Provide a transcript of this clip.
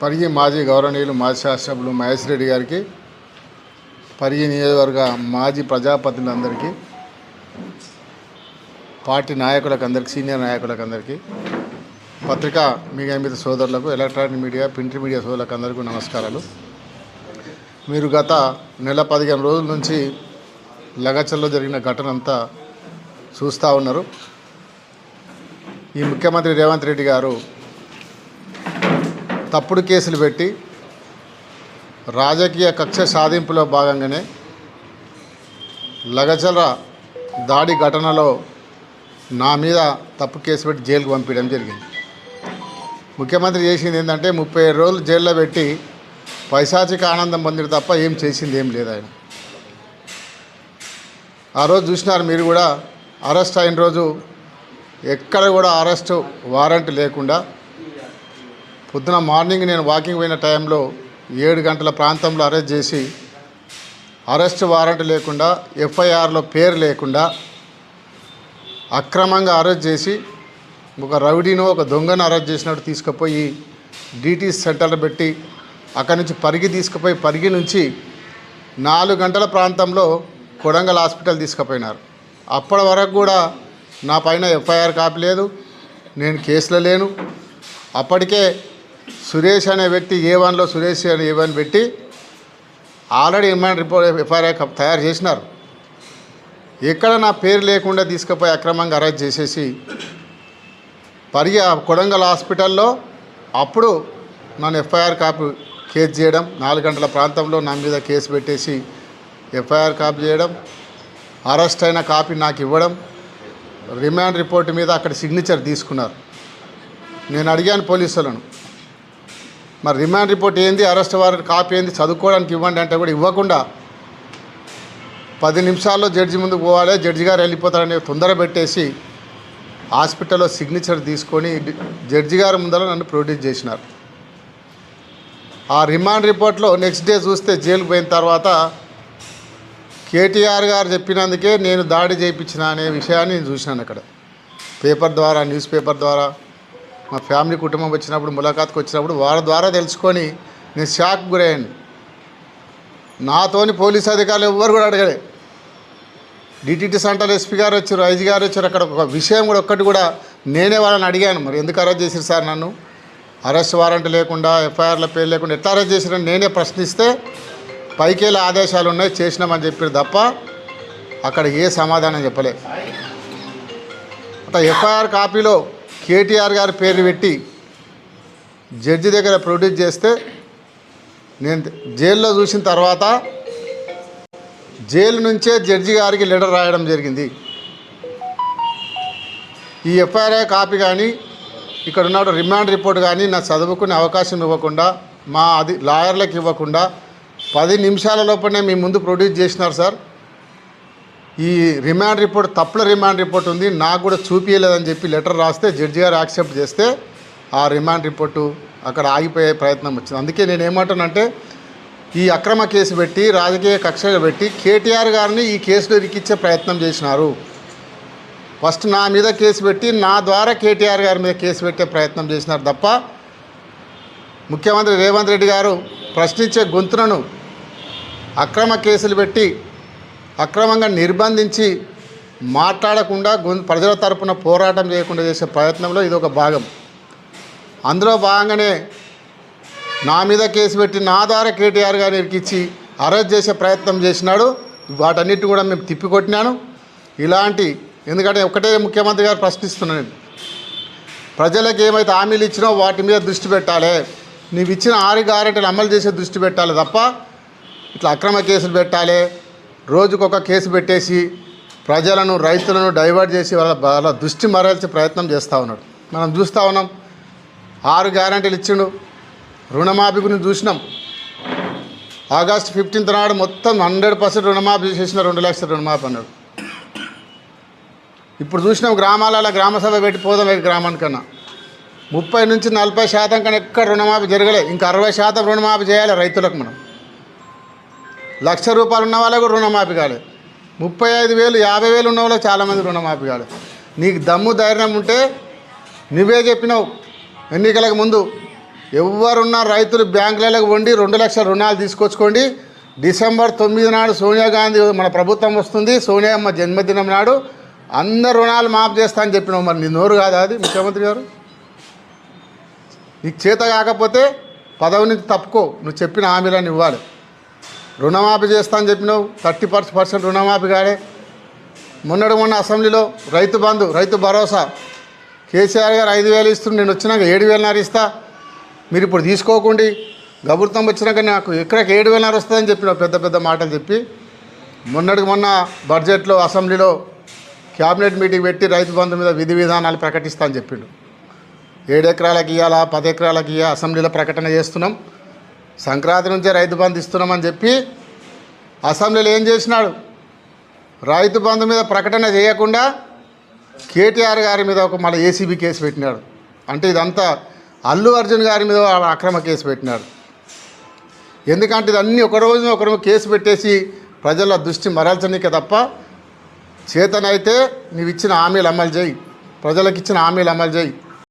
పరిగి మాజీ గౌరవనీయులు మాజీ శాసనసభ్యులు మహేష్ రెడ్డి గారికి పరిగి నియోజకవర్గ మాజీ ప్రజాప్రతినిధులందరికీ పార్టీ నాయకులకు అందరికీ సీనియర్ నాయకులకు అందరికీ పత్రికా మీడియా మీద సోదరులకు ఎలక్ట్రానిక్ మీడియా ప్రింట్ మీడియా సోదరులకు అందరికీ నమస్కారాలు. మీరు గత నెల పదిహేను రోజుల నుంచి లగచల్లో జరిగిన ఘటన అంతా చూస్తూ ఉన్నారు. ఈ ముఖ్యమంత్రి రేవంత్ రెడ్డి గారు తప్పుడు కేసులు పెట్టి రాజకీయ కక్ష సాధింపులో భాగంగానే లగచల దాడి ఘటనలో నా మీద తప్పు కేసు పెట్టి జైలుకు పంపించడం జరిగింది. ముఖ్యమంత్రి చేసింది ఏంటంటే ముప్పై ఏడు రోజులు జైల్లో పెట్టి పైశాచిక ఆనందం పొందిరు తప్ప ఏం చేసింది ఏం లేదు ఆయన. ఆ రోజు చూసినారు మీరు కూడా అరెస్ట్ అయిన రోజు ఎక్కడ కూడా అరెస్ట్ వారెంట్ లేకుండా పొద్దున మార్నింగ్ నేను వాకింగ్ పోయిన టైంలో ఏడు గంటల ప్రాంతంలో అరెస్ట్ చేసి అరెస్ట్ వారెంట్ లేకుండా ఎఫ్ఐఆర్లో పేరు లేకుండా అక్రమంగా అరెస్ట్ చేసి ఒక రౌడీను ఒక దొంగను అరెస్ట్ చేసినట్టు తీసుకుపోయి డీటీ సెంటర్లు పెట్టి అక్కడి నుంచి పరిగి తీసుకుపోయి పరిగి నుంచి నాలుగు గంటల ప్రాంతంలో కొడంగల్ హాస్పిటల్ తీసుకుపోయినారు. అప్పటి వరకు కూడా నా పైన ఎఫ్ఐఆర్ కాపీ లేదు నేను కేసులో లేను. అప్పటికే సురేష్ అనే వ్యక్తి ఏ వన్లో సురేష్ అనే ఏ వన్ పెట్టి ఆల్రెడీ ఎమ్ఐన్ రిపోర్ట్ ఎఫ్ఐఆర్ తయారు చేసినారు. ఎక్కడ నా పేరు లేకుండా తీసుకుపోయి అక్రమంగా అరెస్ట్ చేసేసి పరిగి ఆ కొడంగల్ హాస్పిటల్లో అప్పుడు నన్ను ఎఫ్ఐఆర్ కాపీ కేసు చేయడం నాలుగు గంటల ప్రాంతంలో నా మీద కేసు పెట్టేసి ఎఫ్ఐఆర్ కాపీ చేయడం అరెస్ట్ అయిన కాపీ నాకు ఇవ్వడం రిమాండ్ రిపోర్ట్ మీద అక్కడ సిగ్నేచర్ తీసుకున్నారు. నేను అడిగాను పోలీసులను మరి రిమాండ్ రిపోర్ట్ ఏంది? అరెస్ట్ వారెంట్ కాపీ ఏంది? చదువుకోవడానికి ఇవ్వండి అంటే కూడా ఇవ్వకుండా పది నిమిషాల్లో జడ్జి ముందుకు పోవాలి. జడ్జి గారు వెళ్ళిపోతారని తొందర పెట్టేసి హాస్పిటల్లో సిగ్నేచర్ తీసుకొని జడ్జి గారి ముందర నన్ను ప్రొడ్యూస్ చేసినారు. ఆ రిమాండ్ రిపోర్ట్లో నెక్స్ట్ డే చూస్తే జైలుకు పోయిన తర్వాత కేటీఆర్ గారు చెప్పినందుకే నేను దాడి చేయించిన అనే విషయాన్ని నేను చూసినాను అక్కడ. పేపర్ ద్వారా న్యూస్ పేపర్ ద్వారా మా ఫ్యామిలీ కుటుంబం వచ్చినప్పుడు ములాఖాత్కి వచ్చినప్పుడు వారి ద్వారా తెలుసుకొని నేను షాక్ గురయ్యాను. నాతోని పోలీస్ అధికారులు ఎవ్వరు కూడా అడగలే. డిటిటి సెంటర్ ఎస్పీ గారు వచ్చారు ఐజీ గారు వచ్చారు. అక్కడ ఒక విషయం కూడా ఒక్కటి కూడా నేనే వాళ్ళని అడిగాను. మరి ఎందుకు అరెస్ట్ చేశారు సార్ నన్ను? అరెస్ట్ వారెంట్ లేకుండా ఎఫ్ఐఆర్ల పేరు లేకుండా ఎట్లా అరెస్ట్ చేశారని నేనే ప్రశ్నిస్తే పైకేళ్ళ ఆదేశాలు ఉన్నాయి చేసినామని చెప్పారు తప్ప అక్కడ ఏ సమాధానం చెప్పలే. అట్లా ఎఫ్ఐఆర్ కాపీలో కేటీఆర్ గారి పేరు పెట్టి జడ్జి దగ్గర ప్రొడ్యూస్ చేస్తే నేను జైల్లో చూసిన తర్వాత జైలు నుంచే జడ్జి గారికి లెటర్ రాయడం జరిగింది. ఈ ఎఫ్ఐఆర్ కాపీ కానీ ఇక్కడ ఉన్న రిమాండ్ రిపోర్ట్ కానీ నా చదువుకునే అవకాశం ఇవ్వకుండా మా అది లాయర్లకు ఇవ్వకుండా పది నిమిషాల లోపలనే మీ ముందు ప్రొడ్యూస్ చేసినారు సార్. ఈ రిమాండ్ రిపోర్ట్ తప్పుల రిమాండ్ రిపోర్ట్ ఉంది నాకు కూడా చూపించలేదని చెప్పి లెటర్ రాస్తే జడ్జి గారు యాక్సెప్ట్ చేస్తే ఆ రిమాండ్ రిపోర్టు అక్కడ ఆగిపోయే ప్రయత్నం వచ్చింది. అందుకే నేను ఏమంటానంటే ఈ అక్రమ కేసు పెట్టి రాజకీయ కక్షలు పెట్టి కేటీఆర్ గారిని ఈ కేసులో ఇరికిచ్చే ప్రయత్నం చేసినారు. ఫస్ట్ నా మీద కేసు పెట్టి నా ద్వారా కేటీఆర్ గారి మీద కేసు పెట్టే ప్రయత్నం చేసినారు తప్ప ముఖ్యమంత్రి రేవంత్ రెడ్డి గారు ప్రశ్నించే గొంతులను అక్రమ కేసులు పెట్టి అక్రమంగా నిర్బంధించి మాట్లాడకుండా ప్రజల తరపున పోరాటం చేయకుండా చేసే ప్రయత్నంలో ఇది ఒక భాగం. అందులో భాగంగానే నా మీద కేసు పెట్టి నా ద్వారా కేటీఆర్ గారు ఇరికిచ్చి అరెస్ట్ చేసే ప్రయత్నం చేసినాడు. వాటన్నిటి కూడా మేము తిప్పికొట్టినాను. ఇలాంటి ఎందుకంటే ఒకటే ముఖ్యమంత్రి గారు ప్రశ్నిస్తున్నాను నేను. ప్రజలకు ఏమైతే హామీలు ఇచ్చినో వాటి మీద దృష్టి పెట్టాలి. నీవు ఇచ్చిన ఆరు గ్యారెంటీలు అమలు చేసే దృష్టి పెట్టాలి తప్ప ఇట్లా అక్రమ కేసులు పెట్టాలి. రోజుకొక కేసు పెట్టేసి ప్రజలను రైతులను డైవర్ట్ చేసి వాళ్ళ వాళ్ళ దృష్టి మరల్చే ప్రయత్నం చేస్తూ ఉన్నాడు. మనం చూస్తూ ఉన్నాం ఆరు గ్యారంటీలు ఇచ్చిండు. రుణమాఫీ గురించి చూసినాం. ఆగస్ట్ ఫిఫ్టీన్త్ నాడు మొత్తం హండ్రెడ్ పర్సెంట్ రుణమాఫీ చేసిన రెండు లక్షల రుణమాఫీ అన్నాడు. ఇప్పుడు చూసినాం గ్రామాలలో గ్రామ సభ పెట్టి పోదాం ఈ గ్రామానికన్నా. ముప్పై నుంచి నలభై శాతం కన్నా ఎక్కడ రుణమాఫీ జరగలే. ఇంకా అరవై శాతం రుణమాఫీ చేయాలి రైతులకు మనం. లక్ష రూపాయలు ఉన్న వాళ్ళకు రుణమాఫీ కాలేదు. ముప్పై ఐదు వేలు యాభై వేలు ఉన్న వాళ్ళకి చాలామంది రుణమాఫీ కాలేదు. నీకు దమ్ము ధైర్యం ఉంటే నువ్వే చెప్పినావు ఎన్నికలకు ముందు. ఎవరున్న రైతులు బ్యాంకులకు వండి రెండు లక్షల రుణాలు తీసుకొచ్చుకోండి. డిసెంబర్ తొమ్మిది నాడు సోనియా గాంధీ మన ప్రభుత్వం వస్తుంది. సోనియామ్మ జన్మదినం నాడు అందరు రుణాలు మాఫ్ చేస్తా అని చెప్పినావు. మరి నీ నోరు కాదా అది ముఖ్యమంత్రి గారు? నీకు చేత కాకపోతే పదవి నుంచి తప్పుకో. నువ్వు చెప్పిన హామీలను ఇవ్వాలి. రుణమాఫీ చేస్తా అని చెప్పినావు. థర్టీ పర్సెంట్ రుణమాఫీ కాడే. మొన్నటి మొన్న అసెంబ్లీలో రైతు బంధు రైతు భరోసా. కేసీఆర్ గారు ఐదు వేలు ఇస్తుంది నేను వచ్చినాక ఏడు వేలన్నర ఇస్తా. మీరు ఇప్పుడు తీసుకోకండి. గబుర్తం వచ్చినాక నాకు ఎక్కడికి ఏడు వేలన్నర వస్తుందని చెప్పిన పెద్ద పెద్ద మాటలు చెప్పి మొన్నటికి మొన్న బడ్జెట్లో అసెంబ్లీలో క్యాబినెట్ మీటింగ్ పెట్టి రైతు బంధు మీద విధి విధానాలు ప్రకటిస్తా అని చెప్పిండు. ఏడు ఎకరాలకు ఇవ్వాలా పది ఎకరాలకు ఇవ్వాలి అసెంబ్లీలో ప్రకటన చేస్తున్నాం. సంక్రాంతి నుంచే రైతు బంధు ఇస్తున్నామని చెప్పి అసెంబ్లీలో ఏం చేసినాడు? రైతు బంధు మీద ప్రకటన చేయకుండా కేటీఆర్ గారి మీద ఒక మళ్ళీ ఏసీబీ కేసు పెట్టినాడు. అంటే ఇదంతా అల్లు అర్జున్ గారి మీద అక్రమ కేసు పెట్టినాడు. ఎందుకంటే ఇదన్నీ ఒక రోజు ఒక రోజు కేసు పెట్టేసి ప్రజల దృష్టి మరల్చనీకే తప్ప చేతనైతే నీవు ఇచ్చిన హామీలు అమలు చేయి. ప్రజలకు ఇచ్చిన హామీలు అమలు చేయి.